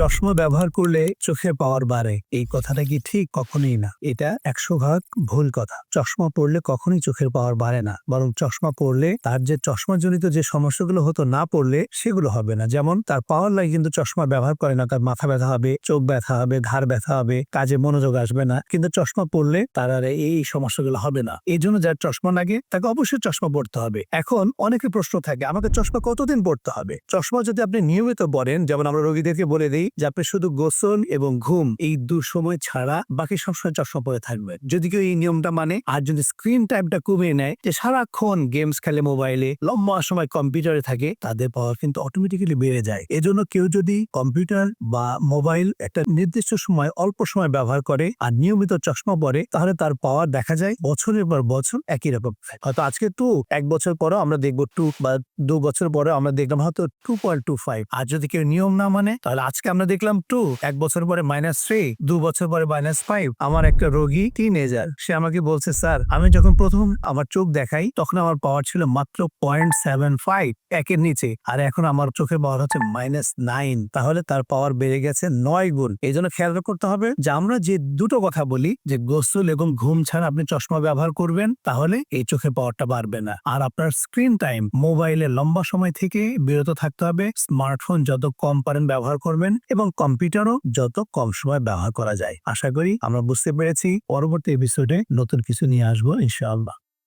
চশমা ব্যবহার করলে চোখে পাওয়ার বাড়ে। এই কথাটা কি ঠিক? কখনোই না। এটা একশো ভাগ ভুল কথা। চশমা পড়লে কখনোই চোখের পাওয়ার বাড়ে না। বরং চশমা পড়লে তার যে চশমাজনিত যে সমস্যাগুলো হতো না পড়লে সেগুলো হবে না। যেমন তার পাওয়ার লাগে কিন্তু চশমা ব্যবহার করে না। তার মাথা ব্যথা হবে, চোখ ব্যথা হবে, ঘাড় ব্যথা হবে, কাজে মনোযোগ আসবে না। কিন্তু চশমা পড়লে তার আর এই সমস্যাগুলো হবে না। এই জন্য যার চশমা লাগে, তাকে অবশ্যই চশমা পড়তে হবে। এখন অনেকে প্রশ্ন থাকে, আমাকে চশমা কতদিন পড়তে হবে? চশমা যদি আপনি নিয়মিত পড়েন যেমন আমরা রোগীদেরকে বলে দিই যে আপনি শুধু গোসল এবং ঘুম এই দু সময় ছাড়া বাকি সবসময় চশমা পরে থাকবেন। যদি কেউ এই নিয়মটা মানে আর যদি স্ক্রিন টাইমটা কমিয়ে নেয়, যে সারাক্ষণ গেমস খেলে মোবাইলে লম্বা সময় কম্পিউটারে থাকে, তাদের পাওয়ার কিন্তু অটোমেটিক্যালি বেড়ে যায়। এজন্য কেউ যদি কম্পিউটার বা মোবাইল একটা নির্দিষ্ট সময় অল্প সময় ব্যবহার করে, আর নিয়মিত চশমা পরে, তাহলে তার পাওয়ার দেখা যায় বছরের পর বছর একই রকম। হয়তো আজকে টু এক বছর পরেও আমরা দেখব টু বা দু বছর পরে আমরা দেখলাম হয়তো টু পয়েন্ট টু ফাইভ আর যদি কেউ নিয়ম না মানে তাহলে আজকে আমরা দেখলাম টু এক বছর পরে মাইনাস থ্রি দু বছর পরে মাইনাস ফাইভ আমার একটা রোগী টিন এজার সে আমাকে বলছে, স্যার, আমি যখন প্রথম আমার চোখ দেখাই, তখন আমার পাওয়ার ছিল মাত্র পয়েন্ট সেভেন ফাইভ একের নিচে, আর এখন আমার চোখের পাওয়ার হচ্ছে মাইনাস নাইন তাহলে তার পাওয়ার বেড়ে গেছে নয় গুণ। এই জন্য খেয়াল করতে হবে যে আমরা যে দুটো কথা বলি, যে গোসল এবং ঘুম ছাড়া আপনি চশমা ব্যবহার করবেন, তাহলে এই চোখের পাওয়ারটা বাড়বে না। আর আপনার স্ক্রিন টাইম মোবাইলে লম্বা সময় থেকে বিরত থাকতে হবে স্মার্টফোন যত কম পারেন ব্যবহার করবেন এবং কম্পিউটারও যত কম সময় ব্যবহার করা যায়। আশা করি আমরা বুঝতে পেরেছি। পরবর্তী এপিসোডে নতুন কিছু নিয়ে আসব, ইনশাআল্লাহ।